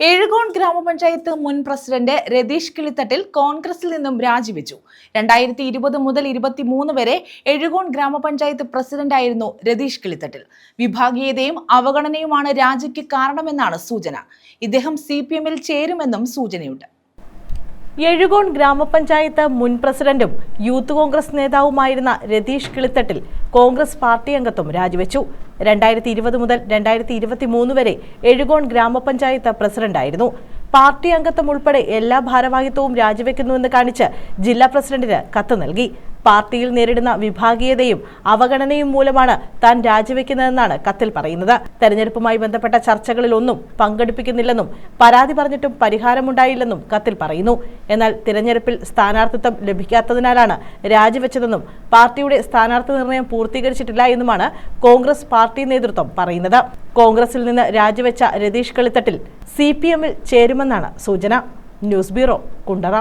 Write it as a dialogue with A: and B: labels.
A: എഴുകോൺ ഗ്രാമപഞ്ചായത്ത് മുൻ പ്രസിഡന്റ് രതീഷ് കിളിത്തട്ടിൽ കോൺഗ്രസിൽ നിന്നും രാജിവെച്ചു. രണ്ടായിരത്തി ഇരുപത് മുതൽ ഇരുപത്തിമൂന്ന് വരെ എഴുകോൺ ഗ്രാമപഞ്ചായത്ത് പ്രസിഡന്റായിരുന്നു രതീഷ് കിളിത്തട്ടിൽ. വിഭാഗീയതയും അവഗണനയുമാണ് രാജിക്ക് കാരണമെന്നാണ് സൂചന. ഇദ്ദേഹം സി ചേരുമെന്നും സൂചനയുണ്ട്. എഴുകോൺ ഗ്രാമപഞ്ചായത്ത് മുൻ പ്രസിഡന്റും യൂത്ത് കോൺഗ്രസ് നേതാവുമായിരുന്ന രതീഷ് കിളിത്തട്ടിൽ കോൺഗ്രസ് പാർട്ടി അംഗത്വം രാജിവെച്ചു. രണ്ടായിരത്തി ഇരുപത് മുതൽ രണ്ടായിരത്തി ഇരുപത്തി മൂന്ന് വരെ എഴുകോൺ ഗ്രാമപഞ്ചായത്ത് പ്രസിഡന്റായിരുന്നു. പാർട്ടി അംഗത്വം ഉൾപ്പെടെ എല്ലാ ഭാരവാഹിത്വവും രാജിവെക്കുന്നുവെന്ന് കാണിച്ച് ജില്ലാ പ്രസിഡന്റിന് കത്ത് നൽകി. പാർട്ടിയിൽ നേരിടുന്ന വിഭാഗീയതയും അവഗണനയും മൂലമാണ് താൻ രാജിവെക്കുന്നതെന്നാണ് കത്തിൽ പറയുന്നത്. തെരഞ്ഞെടുപ്പുമായി ബന്ധപ്പെട്ട ചർച്ചകളിലൊന്നും പങ്കെടുപ്പിക്കുന്നില്ലെന്നും പരാതി പറഞ്ഞിട്ടും പരിഹാരമുണ്ടായില്ലെന്നും കത്തിൽ പറയുന്നു. എന്നാൽ തിരഞ്ഞെടുപ്പിൽ സ്ഥാനാർത്ഥിത്വം ലഭിക്കാത്തതിനാലാണ് രാജിവെച്ചതെന്നും പാർട്ടിയുടെ സ്ഥാനാർത്ഥി നിർണയം പൂർത്തീകരിച്ചിട്ടില്ല എന്നുമാണ് കോൺഗ്രസ് പാർട്ടി നേതൃത്വം പറയുന്നത്. കോൺഗ്രസിൽ നിന്ന് രാജിവെച്ച രതീഷ് കളിത്തട്ടിൽ സി പി എമ്മിൽ ചേരുമെന്നാണ് സൂചന. News bureau Kundara.